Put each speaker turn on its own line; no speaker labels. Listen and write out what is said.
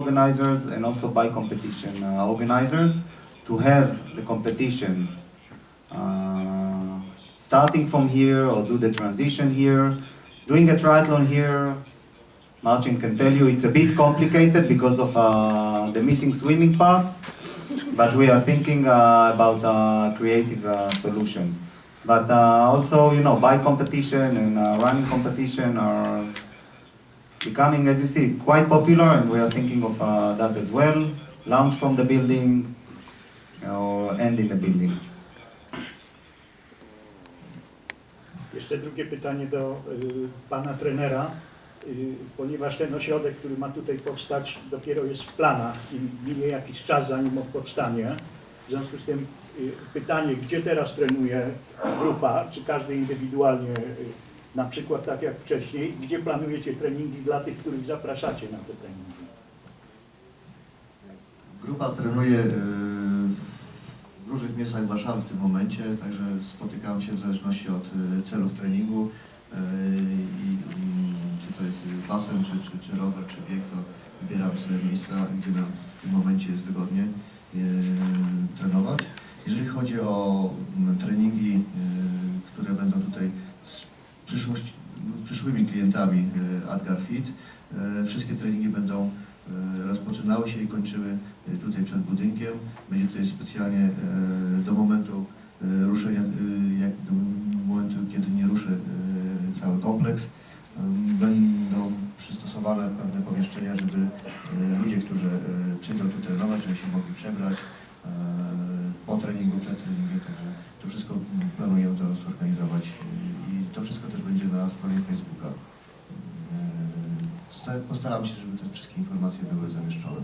organizers and also by competition uh, organizers to have the competition uh, starting from here or do the transition here. Doing a triathlon here, Marcin can tell you it's a bit complicated because of uh, the missing swimming part, but we are thinking uh, about a creative uh, solution. But uh, also, you know, bike competition and running competition are becoming, as you see, quite popular, and we are thinking of uh, that as well. Launch from the building or end in the building.
Jeszcze drugie pytanie do y, pana trenera, y, ponieważ ten ośrodek, który ma tutaj powstać, dopiero jest w planach i minie jakiś czas, zanim on powstanie. W związku z tym y, pytanie, gdzie teraz trenuje grupa, czy każdy indywidualnie, y, na przykład tak jak wcześniej, gdzie planujecie treningi dla tych, których zapraszacie na te treningi?
Grupa trenuje e, w różnych miejscach Warszawy w tym momencie, także spotykamy się w zależności od e, celów treningu e, i, i czy to jest basen, czy, czy, czy rower, czy bieg, to wybieramy sobie miejsca, gdzie nam w tym momencie jest wygodnie trenować. Jeżeli chodzi o mm, treningi, które będą tutaj przyszłość, przyszłymi klientami e, Adgar Fit, e, wszystkie treningi będą e, rozpoczynały się i kończyły tutaj przed budynkiem. Będzie tutaj specjalnie do momentu ruszenia, jak do momentu, kiedy nie ruszy cały kompleks. Będą przystosowane pewne pomieszczenia, żeby ludzie, którzy przyjdą tu trenować, żeby się mogli przebrać po treningu, przed treningiem, także to wszystko Facebooka. E, sta- Postaram się, żeby te wszystkie informacje były zamieszczone.